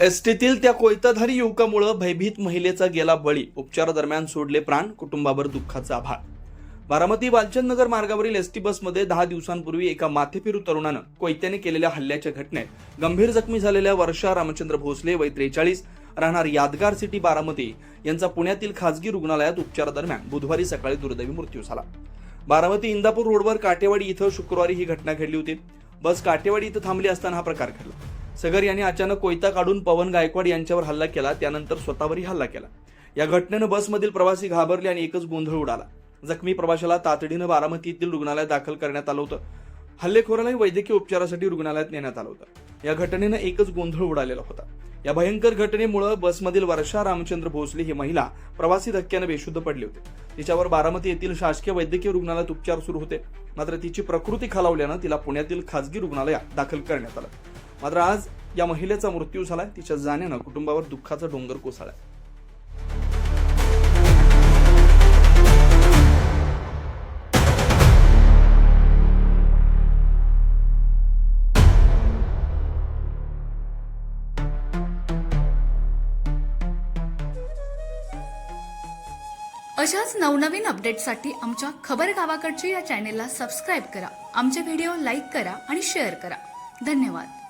एसटीतील त्या कोयताधारी युवकामुळं भयभीत महिलेचा गेला बळी. उपचारादरम्यान सोडले प्राण कुटुंबावर दुःखाचा आभार बारामती वालचंद नगर मार्गावरील एसटी बसमध्ये दहा दिवसांपूर्वी एका माथेफिरू तरुणानं कोयत्याने केलेल्या हल्ल्याच्या घटनेत गंभीर जखमी झालेल्या वर्षा रामचंद्र भोसले वय त्रेचाळीस राहणार यादगार सिटी बारामती यांचा पुण्यातील खासगी रुग्णालयात उपचारादरम्यान बुधवारी सकाळी दुर्दैवी मृत्यू झाला. बारामती इंदापूर रोडवर काटेवाडी इथं शुक्रवारी ही घटना घडली होती. बस काटेवाडी इथं थांबली असताना हा प्रकार घडला. सगर यांनी अचानक कोयता काढून पवन गायकवाड यांच्यावर हल्ला केला त्यानंतर स्वतःवरही हल्ला केला. या घटनेनं बसमधील प्रवासी घाबरले आणि एकच गोंधळ उडाला. जखमी प्रवाशाला तातडीनं बारामती येथील रुग्णालयात दाखल करण्यात आलं होतं. हल्लेखोरालाही वैद्यकीय उपचारासाठी रुग्णालयात नेण्यात आलं होतं. या घटनेनं एकच गोंधळ उडालेला होता. या भयंकर घटनेमुळे बसमधील वर्षा रामचंद्र भोसले ही महिला प्रवासी धक्क्यानं बेशुद्ध पडली होती. तिच्यावर बारामती येथील शासकीय वैद्यकीय रुग्णालयात उपचार सुरू होते. मात्र तिची प्रकृती खालावल्यानं तिला पुण्यातील खासगी रुग्णालयात दाखल करण्यात आलं. मात्र आज या महिलेचा मृत्यू झालाय. तिच्या जाण्यानं कुटुंबावर दुःखाचा डोंगर कोसळलाय. अशाच नवनवीन अपडेटसाठी आमच्या खबर गावाकडच्या या चॅनेलला सबस्क्राईब करा. आमचे व्हिडिओ लाईक करा आणि शेअर करा. धन्यवाद.